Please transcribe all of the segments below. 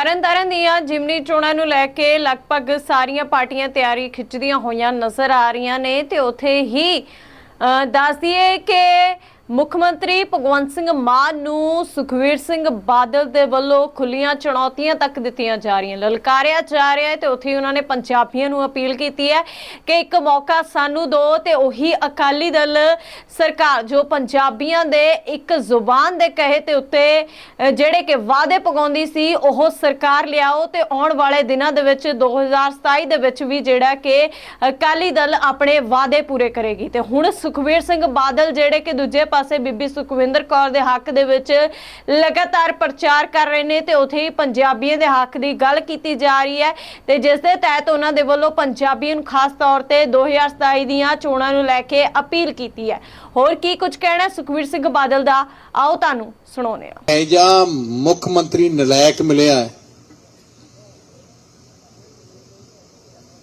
ਤਰਨਤਾਰਨ ਦੀਆਂ ਜਿਮਨੀ ਚੋਣਾਂ ਨੂੰ ਲੈ ਕੇ ਲਗਭਗ ਸਾਰੀਆਂ ਪਾਰਟੀਆਂ ਤਿਆਰੀ ਖਿੱਚਦੀਆਂ ਹੋਈਆਂ ਨਜ਼ਰ ਆ ਰਹੀਆਂ ਨੇ ਤੇ ਉੱਥੇ ਹੀ ਅ, ਦੱਸ ਕਿ ਮੁੱਖ ਮੰਤਰੀ ਭਗਵੰਤ ਸਿੰਘ ਮਾਨ ਨੂੰ ਸੁਖਵੀਰ ਸਿੰਘ ਬਾਦਲ ਦੇ ਵੱਲੋਂ ਖੁੱਲੀਆਂ ਚੁਣੌਤੀਆਂ ਤੱਕ ਦਿੱਤੀਆਂ ਜਾ ਰਹੀਆਂ, ਲਲਕਾਰਿਆ ਜਾ ਰਿਹਾ ਹੈ ਤੇ ਉੱਥੇ ਉਹਨਾਂ ਨੇ ਪੰਜਾਬੀਆਂ ਨੂੰ ਅਪੀਲ ਕੀਤੀ ਹੈ ਕਿ ਇੱਕ ਮੌਕਾ ਸਾਨੂੰ ਦਿਓ ਤੇ ਉਹੀ ਅਕਾਲੀ ਦਲ ਸਰਕਾਰ, ਜੋ ਪੰਜਾਬੀਆਂ ਦੇ ਇੱਕ ਜ਼ੁਬਾਨ ਦੇ ਕਹੇ ਤੇ ਉੱਤੇ ਜਿਹੜੇ ਕਿ ਵਾਅਦੇ ਪਗਾਉਂਦੀ ਸੀ, ਉਹ ਸਰਕਾਰ ਲਿਆਓ ਤੇ ਆਉਣ ਵਾਲੇ ਦਿਨਾਂ ਦੇ ਵਿੱਚ 2027 ਦੇ ਵਿੱਚ ਵੀ ਜਿਹੜਾ ਕਿ ਅਕਾਲੀ ਦਲ ਆਪਣੇ ਵਾਅਦੇ ਪੂਰੇ ਕਰੇਗੀ। ਤੇ ਹੁਣ ਸੁਖਵੀਰ ਸਿੰਘ ਬਾਦਲ ਜਿਹੜੇ ਕਿ ਦੂਜੇ ਪਾਸੇ ਬੀਬੀ ਸੁਖਵਿੰਦਰ ਕੌਰ ਦੇ ਹੱਕ ਦੇ ਵਿੱਚ ਲਗਾਤਾਰ ਪ੍ਰਚਾਰ ਕਰ ਰਹੇ ਨੇ ਤੇ ਉਥੇ ਹੀ ਪੰਜਾਬੀਆਂ ਦੇ ਹੱਕ ਦੀ ਗੱਲ ਕੀਤੀ ਜਾ ਰਹੀ ਹੈ ਤੇ ਜਿਸ ਦੇ ਤਹਿਤ ਉਹਨਾਂ ਦੇ ਵੱਲੋਂ ਪੰਜਾਬੀਆਂ ਨੂੰ ਖਾਸ ਤੌਰ ਤੇ 2027 ਦੀਆਂ ਚੋਣਾਂ ਨੂੰ ਲੈ ਕੇ ਅਪੀਲ ਕੀਤੀ ਹੈ। ਹੋਰ ਕੀ ਕੁਝ ਕਹਿਣਾ ਸੁਖਵੀਰ ਸਿੰਘ ਬਾਦਲ ਦਾ ਆਓ ਤੁਹਾਨੂੰ ਸੁਣਾਉਂਦੇ ਹਾਂ। ਇਹ ਜਾਂ ਮੁੱਖ ਮੰਤਰੀ ਨਲਾਇਕ ਮਿਲਿਆ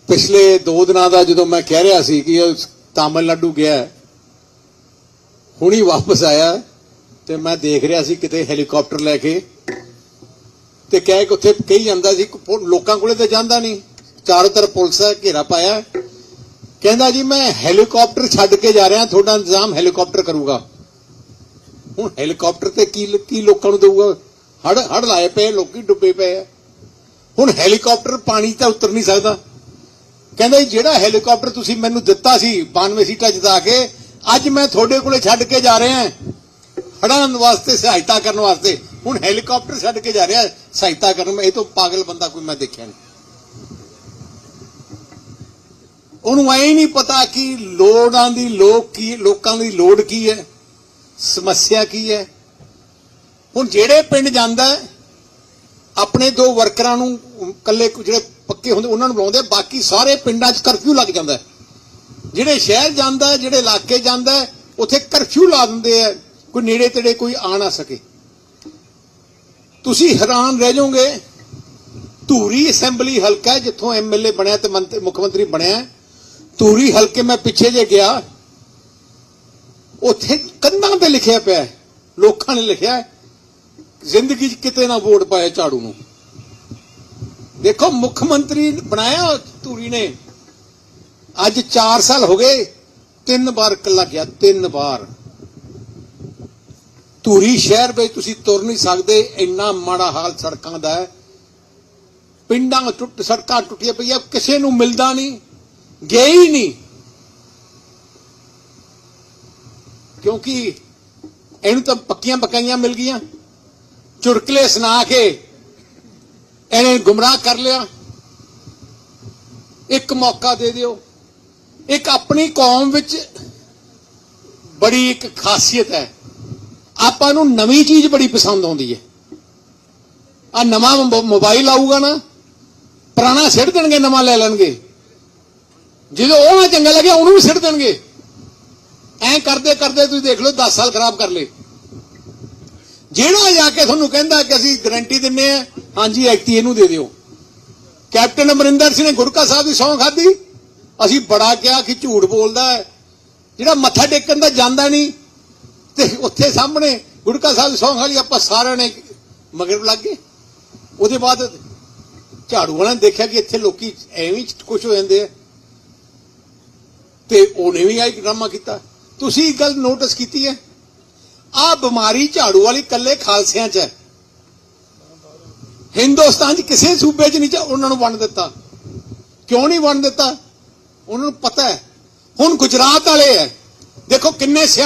ਪਿਛਲੇ 2 ਦਿਨਾਂ ਦਾ ਜਦੋਂ ਮੈਂ ਕਹਿ ਰਿਹਾ ਸੀ ਕਿ ਤਾਮਿਲਨਾਡੂ ਗਿਆ ਹੈ, ਹੁਣੀ ਵਾਪਸ ਆਇਆ ਤੇ ਮੈਂ ਦੇਖ ਰਿਹਾ ਸੀ ਕਿਤੇ ਹੈਲੀਕਾਪਟਰ ਲੈ ਕੇ ਤੇ ਕਹਿ ਕਿ ਉੱਥੇ ਕਹੀ ਜਾਂਦਾ ਸੀ ਲੋਕਾਂ ਕੋਲੇ ਤਾਂ ਜਾਂਦਾ ਨਹੀਂ। ਚਾਰੋਂ ਤਰਫ ਪੁਲਿਸ ਦਾ ਘੇਰਾ ਪਾਇਆ। ਕਹਿੰਦਾ ਜੀ, ਮੈਂ ਹੈਲੀਕਾਪਟਰ ਛੱਡ ਕੇ ਜਾ ਰਿਹਾ, ਤੁਹਾਡਾ ਇੰਤਜ਼ਾਮ ਹੈਲੀਕਾਪਟਰ ਕਰੂਗਾ। ਹੁਣ ਹੈਲੀਕਾਪਟਰ ਤੇ ਕੀ ਕੀ ਲੋਕਾਂ ਨੂੰ ਦੇਊਗਾ? ਹੜ ਹੜ ਲਾਏ ਪਏ, ਲੋਕੀ ਡੁੱਬੇ ਪਏ ਆ। ਹੁਣ ਹੈਲੀਕਾਪਟਰ ਪਾਣੀ ਤਾਂ ਉਤਰ ਨਹੀਂ ਸਕਦਾ। ਕਹਿੰਦਾ ਜੀ, ਜਿਹੜਾ ਹੈਲੀਕਾਪਟਰ ਤੁਸੀਂ ਮੈਨੂੰ ਦਿੱਤਾ ਸੀ 92 ਸੀਟਾਂ ਜਿਤਾ ਕੇ ਅੱਜ ਮੈਂ ਤੁਹਾਡੇ ਕੋਲੇ ਛੱਡ ਕੇ ਜਾ ਰਿਹਾ ਹਾਂ। ਹੜਾਂ ਵਾਸਤੇ, ਸਹਾਇਤਾ ਕਰਨ ਵਾਸਤੇ। ਹੁਣ ਹੈਲੀਕਾਪਟਰ ਛੱਡ ਕੇ ਜਾ ਰਿਹਾ ਸਹਾਇਤਾ ਕਰਨ ਮੈਂ ਇਹ ਤੋਂ ਪਾਗਲ ਬੰਦਾ ਕੋਈ ਮੈਂ ਦੇਖਿਆ ਨਹੀਂ। ਉਹਨੂੰ ਐ ਨਹੀਂ ਪਤਾ ਕਿ ਲੋੜਾਂ ਦੀ ਲੋਕ ਕੀ, ਲੋਕਾਂ ਦੀ ਲੋੜ ਕੀ ਹੈ, ਸਮੱਸਿਆ ਕੀ ਹੈ। ਹੁਣ ਜਿਹੜੇ ਪਿੰਡ ਜਾਂਦਾ ਆਪਣੇ ਦੋ ਵਰਕਰਾਂ ਨੂੰ ਇਕੱਲੇ ਜਿਹੜੇ ਪੱਕੇ ਹੁੰਦੇ, ਉਹਨਾਂ ਨੂੰ ਬੁਲਾਉਂਦੇ ਬਾਕੀ ਸਾਰੇ ਪਿੰਡਾਂ 'ਚ ਕਰਫਿਊ ਲੱਗ ਜਾਂਦਾ ਜਿਹੜੇ ਸ਼ਹਿਰ ਜਾਂਦਾ, ਜਿਹੜੇ ਇਲਾਕੇ ਜਾਂਦਾ, ਉੱਥੇ ਕਰਫਿਊ ਲਾ ਦਿੰਦੇ ਆ, ਕੋਈ ਨੇੜੇ ਤੇੜੇ ਕੋਈ ਆ ਨਾ ਸਕੇ। ਤੁਸੀਂ ਹੈਰਾਨ ਰਹਿ ਜਾਓਗੇ, ਧੂਰੀ ਅਸੈਂਬਲੀ ਹਲਕਾ ਹੈ, ਜਿੱਥੋਂ ਐਮਐਲਏ ਬਣਿਆ ਤੇ ਮੁੱਖ ਮੰਤਰੀ ਬਣਿਆ ਧੂਰੀ ਹਲਕੇ ਮੈਂ ਪਿੱਛੇ ਜੇ ਗਿਆ, ਉੱਥੇ ਕੰਧਾਂ ਤੇ ਲਿਖਿਆ ਪਿਆ ਲੋਕਾਂ ਨੇ ਲਿਖਿਆ ਜ਼ਿੰਦਗੀ 'ਚ ਕਿਤੇ ਨਾ ਵੋਟ ਪਾਇਆ ਝਾੜੂ ਨੂੰ। ਦੇਖੋ, ਮੁੱਖ ਮੰਤਰੀ ਬਣਾਇਆ ਧੂਰੀ ਨੇ। ਅੱਜ 4 ਸਾਲ ਹੋ ਗਏ, ਤਿੰਨ ਵਾਰ ਕੱਲਾ ਗਿਆ, ਤਿੰਨ ਵਾਰ। ਧੂਰੀ ਸ਼ਹਿਰ ਵਿੱਚ ਤੁਸੀਂ ਤੁਰ ਨਹੀਂ ਸਕਦੇ, ਇੰਨਾ ਮਾੜਾ ਹਾਲ ਸੜਕਾਂ ਦਾ ਹੈ। ਪਿੰਡਾਂ ਟੁੱਟ ਸੜਕਾਂ ਟੁੱਟੀਆਂ ਪਈਆਂ, ਕਿਸੇ ਨੂੰ ਮਿਲਦਾ ਨਹੀਂ ਗਏ ਹੀ ਨਹੀਂ। ਕਿਉਂਕਿ ਇਹਨੂੰ ਤਾਂ ਪੱਕੀਆਂ ਪਕਾਈਆਂ ਮਿਲ ਗਈਆਂ। ਚੁਟਕਲੇ ਸੁਣਾ ਕੇ ਇਹਨੇ ਗੁੰਮਰਾਹ ਕਰ ਲਿਆ। ਇੱਕ ਮੌਕਾ ਦੇ ਦਿਓ। ਇੱਕ ਆਪਣੀ ਕੌਮ ਵਿੱਚ ਬੜੀ ਇੱਕ ਖਾਸੀਅਤ ਹੈ। ਆਪਾਂ ਨੂੰ ਨਵੀਂ ਚੀਜ਼ ਬੜੀ ਪਸੰਦ ਆਉਂਦੀ ਹੈ। ਆ ਨਵਾਂ ਮੋਬਾਈਲ ਆਊਗਾ ਨਾ, ਪੁਰਾਣਾ ਸਿੱਟ ਦੇਣਗੇ, ਨਵਾਂ ਲੈ ਲੈਣਗੇ। ਜਦੋਂ ਉਹ ਨਾ ਚੰਗਾ ਲੱਗਿਆ ਉਹਨੂੰ ਵੀ ਸਿੱਟ ਦੇਣਗੇ। ਐਂ ਕਰਦੇ ਕਰਦੇ ਤੁਸੀਂ ਦੇਖ ਲਓ 10 ਸਾਲ ਖਰਾਬ ਕਰ ਲਏ। ਜਿਹੜਾ ਜਾ ਕੇ ਤੁਹਾਨੂੰ ਕਹਿੰਦਾ ਕਿ ਅਸੀਂ ਗਾਰੰਟੀ ਦਿੰਨੇ ਆ, ਹਾਂਜੀ ਐਕਟੀ ਇਹਨੂੰ ਦੇ ਦਿਓ। ਕੈਪਟਨ ਅਮਰਿੰਦਰ ਸਿੰਘ ਨੇ ਗੁਰਕਾ ਸਾਹਿਬ ਦੀ ਸਹੁੰ ਖਾਧੀ। ਅਸੀਂ ਬੜਾ ਕਿਹਾ ਕਿ ਝੂਠ ਬੋਲਦਾ ਹੈ। ਜਿਹੜਾ ਮੱਥਾ ਟੇਕਣ ਦਾ ਜਾਂਦਾ ਨਹੀਂ, ਤੇ ਉੱਥੇ ਸਾਹਮਣੇ ਗੁਰਕਾ ਸਾਹਿਬ ਦੀ ਵਾਲੀ ਆਪਾਂ ਸਾਰਿਆਂ ਨੇ ਮਗਰ ਲੱਗ ਗਏ। ਉਹਦੇ ਬਾਅਦ ਝਾੜੂ ਵਾਲਿਆਂ ਨੇ ਦੇਖਿਆ ਕਿ ਇੱਥੇ ਲੋਕੀ ਐਵੇਂ ਹੀ ਖੁਸ਼ ਹੋ ਜਾਂਦੇ ਆ। ਤੇ ਉਹਨੇ ਵੀ ਆਈ ਡਰਾਮਾ ਕੀਤਾ। ਤੁਸੀਂ ਇੱਕ ਗੱਲ ਨੋਟਿਸ ਕੀਤੀ ਹੈ? ਆ ਬਿਮਾਰੀ ਝਾੜੂ ਵਾਲੀ ਕੱਲੇ ਖਾਲਸਿਆਂ 'ਚ ਹੈ। ਹਿੰਦੁਸਤਾਨ 'ਚ ਕਿਸੇ ਸੂਬੇ 'ਚ ਨਹੀਂ ਉਹਨਾਂ ਨੂੰ ਵੰਡ ਦਿੱਤਾ। ਕਿਉਂ ਨਹੀਂ ਵੰਡ ਦਿੱਤਾ? ਉਹਨਾਂ ਨੂੰ ਪਤਾ ਹੈ ਹੁਣ ਗੁਜਰਾਤ ਵਾਲੇ ਹੈ ਦੇਖੋ ਕਿੰਨੇ ਸਿਆ